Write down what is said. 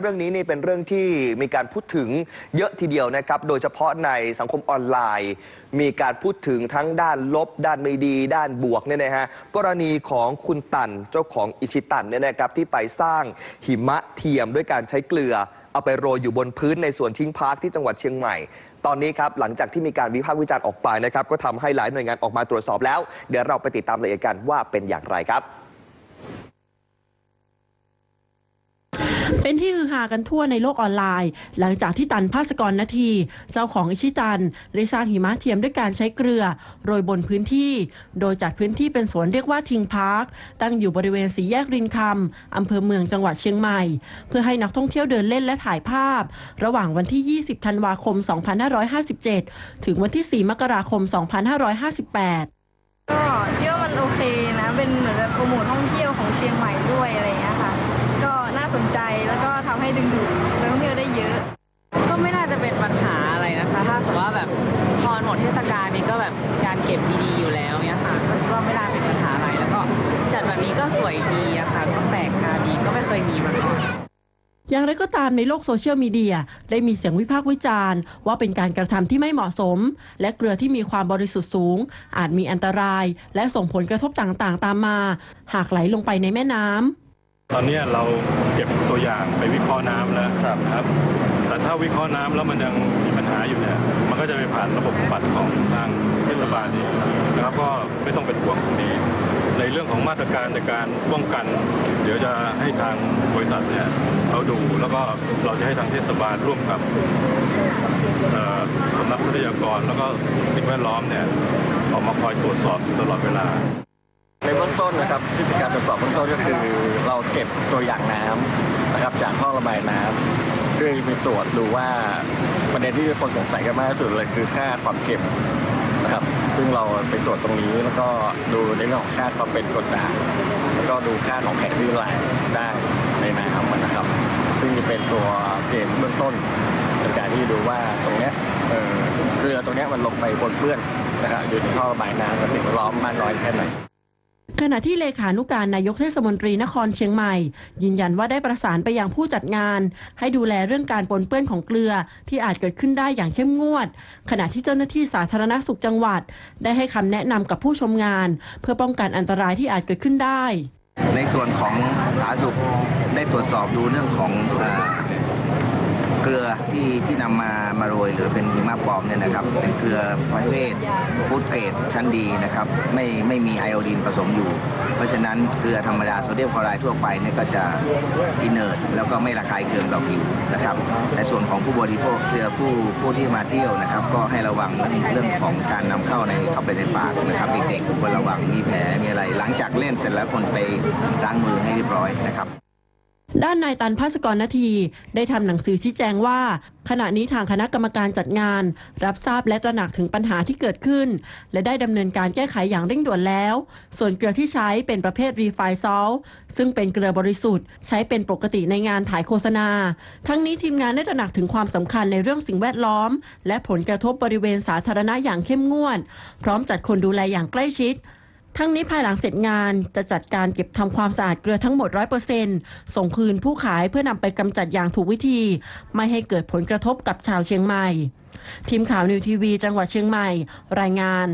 เรื่องนี้นี่เป็นเรื่องที่มีการพูดถึงเยอะทีเดียวนะครับ โดยเฉพาะในสังคมออนไลน์ มีการพูดถึงทั้งด้านลบ ด้านไม่ดี ด้านบวกเนี่ยนะฮะกรณีของคุณตันเจ้าของอิชิตันเนี่ยนะครับที่ไปสร้างหิมะเทียมด้วยการใช้เกลือ เอาไปโรยอยู่บนพื้นในสวนทิ้งพาร์คที่จังหวัดเชียงใหม่ตอนนี้ครับหลังจากที่มีการวิพากษ์วิจารณ์ออกไปนะครับก็ทำให้หลายหน่วยงานออกมาตรวจสอบแล้ว เดี๋ยวเราไปติดตามรายละเอียดกันว่าเป็นอย่างไรครับ เป็นที่ฮือฮากันทั่วในโลกออนไลน์ หลังจากที่ตันภาสกรนาที เจ้าของอิชิตันได้สร้างหิมะเทียมด้วยการใช้เกลือ โรยบนพื้นที่ โดยจัดพื้นที่เป็นสวนเรียกว่าทิงพาร์คตั้งอยู่บริเวณสีแยกรินคำอำเภอเมืองจังหวัดเชียงใหม่ เพื่อให้นักท่องเที่ยวเดินเล่นและถ่ายภาพ ระหว่างวันที่ 20 ธันวาคม 2557 ถึงวันที่ 4 มกราคม 2558 ก็คิดว่ามันโอเคนะ เป็นเหมือนแบบโปรโมทท่องเที่ยวของเชียงใหม่ด้วยอะไรอย่างเงี้ย สนใจแล้วก็ทำให้ดึงดูดนักท่องเที่ยวได้เยอะ ก็ไม่น่าจะเป็นปัญหาอะไรนะคะ ถ้าสมมติว่าแบบพอหมดเทศกาลนี้ก็แบบการเก็บดีๆอยู่แล้วเนี่ยค่ะก็ไม่น่าเป็นปัญหาอะไรแล้วก็จัดแบบนี้ก็สวยดีอะค่ะก็แปลกตาดีก็ไม่เคยมีมาก่อนอย่างไรก็ตามในโลกโซเชียลมีเดียได้มีเสียงวิพากษ์วิจารณ์ ว่าเป็นการกระทำที่ไม่เหมาะสม และเกลือที่มีความบริสุทธิ์สูง อาจมีอันตราย และส่งผลกระทบต่างๆ ตามมา หากไหลลงไปในแม่น้ำ ตอนนี้เราเก็บตัวอย่างไปวิเคราะห์น้ำแล้วครับ แต่ถ้าวิเคราะห์น้ำแล้วมันยังมีปัญหาอยู่เนี่ย มันก็จะไปผ่านระบบบำบัดของทางเทศบาลนี้นะครับ ก็ไม่ต้องเป็นห่วงตรงนี้ ในเรื่องของมาตรการในการป้องกัน เดี๋ยวจะให้ทางบริษัทเนี่ยเขาดู แล้วก็เราจะให้ทางเทศบาลร่วมกับเอ่อสำนักทรัพยากร แล้วก็สิ่งแวดล้อมเนี่ยออกมาคอยตรวจสอบอยู่ตลอดเวลา ในเบื้องต้นนะครับที่เป็นการตรวจสอบเบื้องต้นก็คือเราเก็บตัวอย่างน้ำนะครับจากท่อระบายน้ำเพื่อไปตรวจดูว่าประเด็นที่คนสงสัยกันมากที่สุดเลยคือค่าความเค็มนะครับ ซึ่งเราไปตรวจตรงนี้แล้วก็ดูในเรื่องของค่าความเป็นกรดด่างแล้วก็ดูค่าของแข็งที่ละลได้ในน้ำนะครับ ซึ่งจะเป็นตัวเกณฑ์เบื้องต้นในการที่ดูว่าตรงเนี้ยเออเรือตรงเนี้ยมันลงไปบนเปื้อนนะครับอยู่ในท่อระบายน้ำกับสิ่งแวดล้อมมากน้อยแค่ไหน ขณะที่เลขานุการนายกเทศมนตรีนครเชียงใหม่ ยืนยันว่าได้ประสานไปยังผู้จัดงาน ให้ดูแลเรื่องการปนเปื้อนของเกลือที่อาจเกิดขึ้นได้อย่างเข้มงวด ขณะที่เจ้าหน้าที่สาธารณสุขจังหวัด ได้ให้คำแนะนำกับผู้ชมงาน เพื่อป้องกันอันตรายที่อาจเกิดขึ้นได้ ในส่วนของสาธารณสุขได้ตรวจสอบดูเรื่องของ เกลือที่ที่นำมามาโรยหรือเป็นหิมะปลอมเนี่ยนะครับ เป็นเกลือประเภทฟู้ดเกรดชั้นดีนะครับ ไม่ไม่มีไอโอดีนผสมอยู่ เพราะฉะนั้นเกลือธรรมดาโซเดียมคลอไรด์ทั่วไปเนี่ยก็จะอินเนอร์แล้วก็ไม่ระคายเคืองต่อผิวนะครับในส่วนของผู้บริโภคเจอผู้ผู้ที่มาเที่ยวนะครับ ก็ให้ระวังเรื่องเรื่องของการนำเข้าในเข้าไปในปากนะครับเด็กๆควรระวังมีแผลมีอะไร หลังจากเล่นเสร็จแล้วคนไปล้างมือให้เรียบร้อยนะครับ ด้านนายตันภาสกรนาทีได้ทำหนังสือชี้แจงว่า ขณะนี้ทางคณะกรรมการจัดงาน รับทราบและตระหนักถึงปัญหาที่เกิดขึ้น และได้ดำเนินการแก้ไขอย่างเร่งด่วนแล้ว ส่วนเกลือที่ใช้เป็นประเภทรีไฟซอลซึ่งเป็นเกลือบริสุทธิ์ ใช้เป็นปกติในงานถ่ายโฆษณา ทั้งนี้ทีมงานได้ตระหนักถึงความสำคัญในเรื่องสิ่งแวดล้อม และผลกระทบบริเวณสาธารณะอย่างเข้มงวด พร้อมจัดคนดูแลอย่างใกล้ชิด ทั้งนี้ภายหลังเสร็จงานจะจัดการเก็บทำความสะอาดเกลือทั้งหมด 100%ส่งคืนผู้ขายเพื่อนำไปกำจัดอย่างถูกวิธี ไม่ให้เกิดผลกระทบกับชาวเชียงใหม่ ทีมข่าวนิวทีวี จังหวัดเชียงใหม่ รายงาน